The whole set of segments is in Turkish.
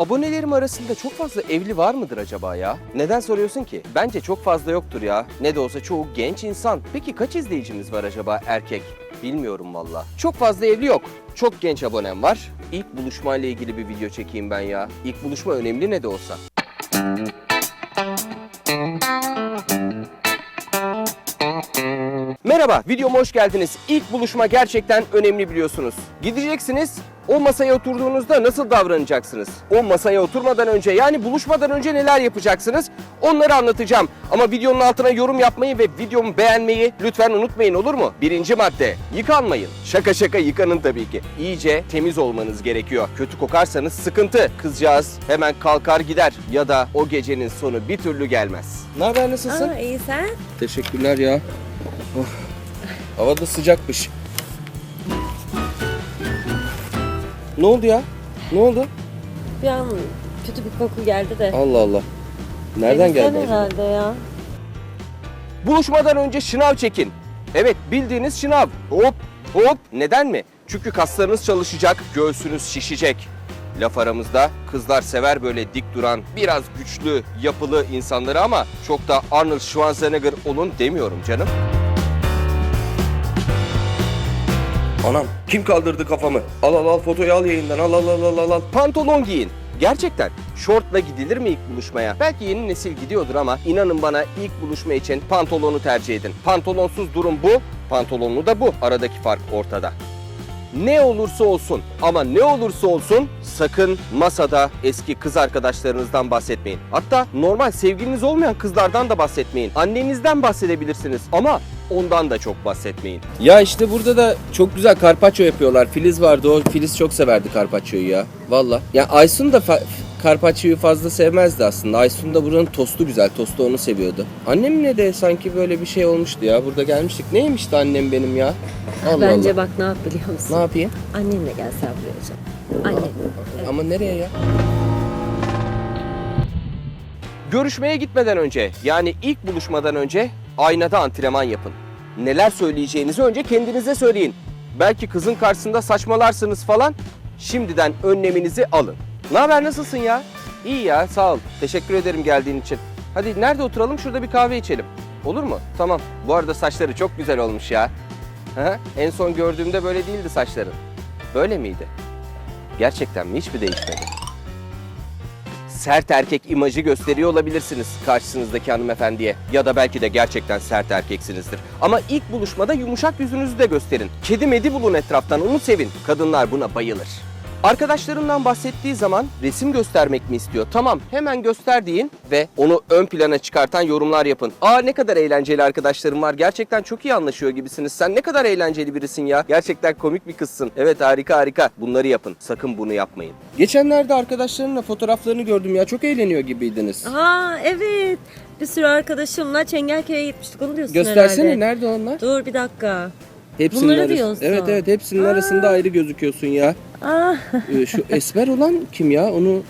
Abonelerim arasında çok fazla evli var mıdır acaba ya? Neden soruyorsun ki? Bence çok fazla yoktur ya. Ne de olsa çoğu genç insan. Peki kaç izleyicimiz var acaba erkek? Bilmiyorum valla. Çok fazla evli yok. Çok genç abonem var. İlk buluşmayla ilgili bir video çekeyim ben ya. İlk buluşma önemli ne de olsa. Merhaba, videoma hoş geldiniz. İlk buluşma gerçekten önemli biliyorsunuz. Gideceksiniz, o masaya oturduğunuzda nasıl davranacaksınız? O masaya oturmadan önce yani buluşmadan önce neler yapacaksınız? Onları anlatacağım. Ama videonun altına yorum yapmayı ve videomu beğenmeyi lütfen unutmayın olur mu? Birinci madde, yıkanmayın. Şaka şaka yıkanın tabii ki. İyice temiz olmanız gerekiyor. Kötü kokarsanız sıkıntı. Kızcağız hemen kalkar gider ya da o gecenin sonu bir türlü gelmez. Ne haber nasılsın? Aa iyi sen? Teşekkürler ya. Oh. Hava da sıcakmış. Ne oldu ya? Ne oldu? Bir an kötü bir koku geldi de. Allah Allah. Nereden Temizlen geldi? acaba? herhalde ya. Buluşmadan önce şınav çekin. Evet bildiğiniz şınav. Hop hop. Neden mi? Çünkü kaslarınız çalışacak, göğsünüz şişecek. Laf aramızda kızlar sever böyle dik duran, biraz güçlü, yapılı insanları ama çok da Arnold Schwarzenegger olun demiyorum canım. Anam kim kaldırdı kafamı? Al al al fotoyu al yayından al al al al al. Pantolon giyin. Gerçekten şortla gidilir mi ilk buluşmaya? Belki yeni nesil gidiyordur ama inanın bana ilk buluşma için pantolonu tercih edin. Pantolonsuz durum bu, pantolonlu da bu. Aradaki fark ortada. Ne olursa olsun ama ne olursa olsun sakın masada eski kız arkadaşlarınızdan bahsetmeyin. Hatta normal sevgiliniz olmayan kızlardan da bahsetmeyin. Annenizden bahsedebilirsiniz ama ondan da çok bahsetmeyin. Ya işte burada da çok güzel karpaccio yapıyorlar. Filiz vardı o. Filiz çok severdi karpaccio'yu ya. Valla. Ya Aysun da karpaccio'yu fazla sevmezdi aslında. Aysun da buranın tostu güzel. Tostu onu seviyordu. Annemle de sanki böyle bir şey olmuştu ya. Burada gelmiştik. Neymişti annem benim ya? Allah Bence Allah. bak ne yap biliyor musun? Ne yapayım? Annenle gel sen buraya. Annen. Ama nereye ya? Görüşmeye gitmeden önce yani ilk buluşmadan önce aynada antrenman yapın. Neler söyleyeceğinizi önce kendinize söyleyin. Belki kızın karşısında saçmalarsınız falan. Şimdiden önleminizi alın. Ne haber nasılsın ya? İyi ya sağ ol. Teşekkür ederim geldiğin için. Hadi nerede oturalım? Şurada bir kahve içelim. Olur mu? Tamam. Bu arada saçları çok güzel olmuş ya. Hı? En son gördüğümde böyle değildi saçların. Böyle miydi? Gerçekten mi? Hiç mi değişmedi? Sert erkek imajı gösteriyor olabilirsiniz karşınızdaki hanımefendiye. Ya da belki de gerçekten sert erkeksinizdir. Ama ilk buluşmada yumuşak yüzünüzü de gösterin. Kedi medi bulun etraftan, onu sevin. Kadınlar buna bayılır. Arkadaşlarından bahsettiği zaman resim göstermek mi istiyor? Tamam hemen göster deyin ve onu ön plana çıkartan yorumlar yapın. Aa ne kadar eğlenceli arkadaşlarım var. Gerçekten çok iyi anlaşıyor gibisiniz. Sen ne kadar eğlenceli birisin ya. Gerçekten komik bir kızsın. Evet harika harika. Bunları yapın. Sakın bunu yapmayın. Geçenlerde arkadaşlarımla fotoğraflarını gördüm ya. Çok eğleniyor gibiydiniz. Aa evet. Bir sürü arkadaşımla Çengelköy'e gitmiştik. Onu diyorsun Göstersene herhalde. nerede onlar? Dur bir dakika. Hepsinin Bunları arası- diyorsun. Evet evet hepsinin arasında ayrı gözüküyorsun ya. Aa, Ee, Şu esmer olan kim ya? Onu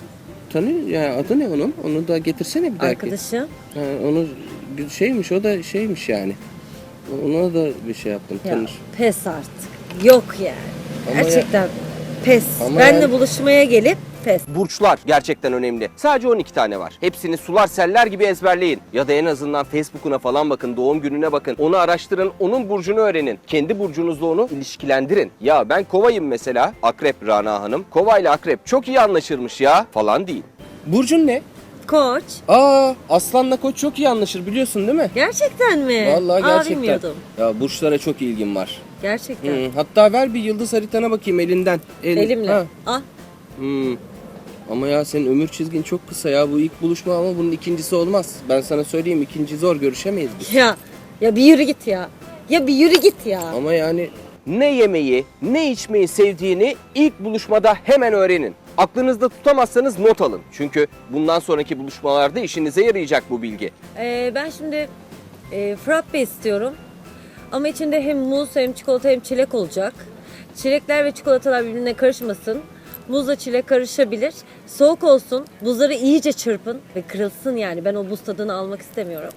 tanıyor ya adı ne onun? Onu da getirsene bir dahaki. arkadaşım. Ha, onu şeymiş o da şeymiş yani. Ona da bir şey yaptım Ya, tanır. pes artık. Yok yani. Ama Gerçekten pes. Ama Benle yani- buluşmaya gelip pes. Burçlar gerçekten önemli. Sadece 12 tane var. Hepsini sular seller gibi ezberleyin. Ya da en azından Facebook'una falan bakın, doğum gününe bakın. Onu araştırın, onun burcunu öğrenin. Kendi burcunuzla onu ilişkilendirin. Ya ben kovayım mesela. Akrep Rana Hanım. Kova ile akrep çok iyi anlaşırmış ya falan değil. Burcun ne? Koç. Aa, aslanla koç çok iyi anlaşır biliyorsun değil mi? Gerçekten mi? Vallahi Aa, gerçekten. bilmiyordum. Ya burçlara çok ilgim var. Gerçekten. Hı, hatta ver bir yıldız haritana bakayım elinden. El- Elimle. Ha. Ah. Hmm. Ama ya senin ömür çizgin çok kısa ya. Bu ilk buluşma ama bunun ikincisi olmaz. Ben sana söyleyeyim ikinci zor görüşemeyiz biz. Ya ya bir yürü git ya. Ya bir yürü git ya. Ama yani ne yemeyi, ne içmeyi sevdiğini ilk buluşmada hemen öğrenin. Aklınızda tutamazsanız not alın. Çünkü bundan sonraki buluşmalarda işinize yarayacak bu bilgi. Ee, ben şimdi e, frappe istiyorum. Ama içinde hem muz hem çikolata hem çilek olacak. Çilekler ve çikolatalar birbirine karışmasın. Muzla çilek karışabilir. Soğuk olsun. Buzları iyice çırpın ve kırılsın yani. Ben o buz tadını almak istemiyorum.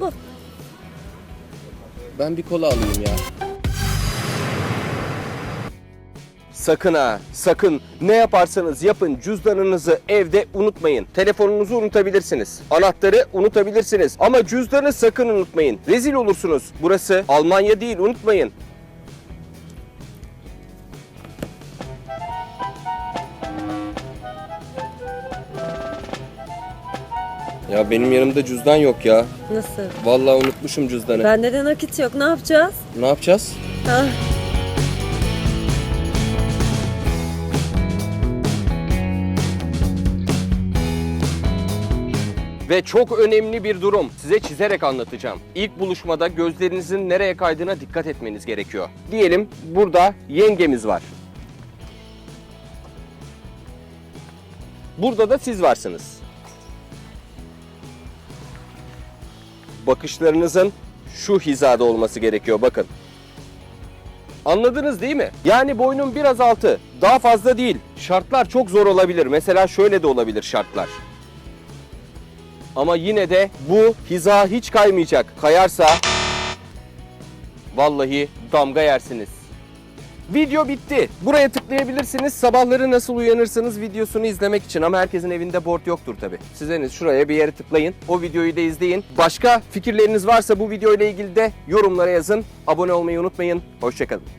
Bu. Ben bir kola alayım ya. Sakın ha, sakın ne yaparsanız yapın cüzdanınızı evde unutmayın. Telefonunuzu unutabilirsiniz. Anahtarı unutabilirsiniz. Ama cüzdanı sakın unutmayın. Rezil olursunuz. Burası Almanya değil unutmayın. Ya benim yanımda cüzdan yok ya. Nasıl? Vallahi unutmuşum cüzdanı. Bende de nakit yok. Ne yapacağız? Ne yapacağız? Ah. Ve çok önemli bir durum. Size çizerek anlatacağım. İlk buluşmada gözlerinizin nereye kaydığına dikkat etmeniz gerekiyor. Diyelim burada yengemiz var. Burada da siz varsınız. Bakışlarınızın şu hizada olması gerekiyor bakın. Anladınız değil mi? Yani boynun biraz altı, daha fazla değil. Şartlar çok zor olabilir. Mesela şöyle de olabilir şartlar. Ama yine de bu hiza hiç kaymayacak. Kayarsa vallahi damga yersiniz. Video bitti. Buraya tıklayabilirsiniz. Sabahları nasıl uyanırsınız videosunu izlemek için ama herkesin evinde board yoktur tabi. Sizeniz şuraya bir yere tıklayın. O videoyu da izleyin. Başka fikirleriniz varsa bu video ile ilgili de yorumlara yazın. Abone olmayı unutmayın. Hoşçakalın.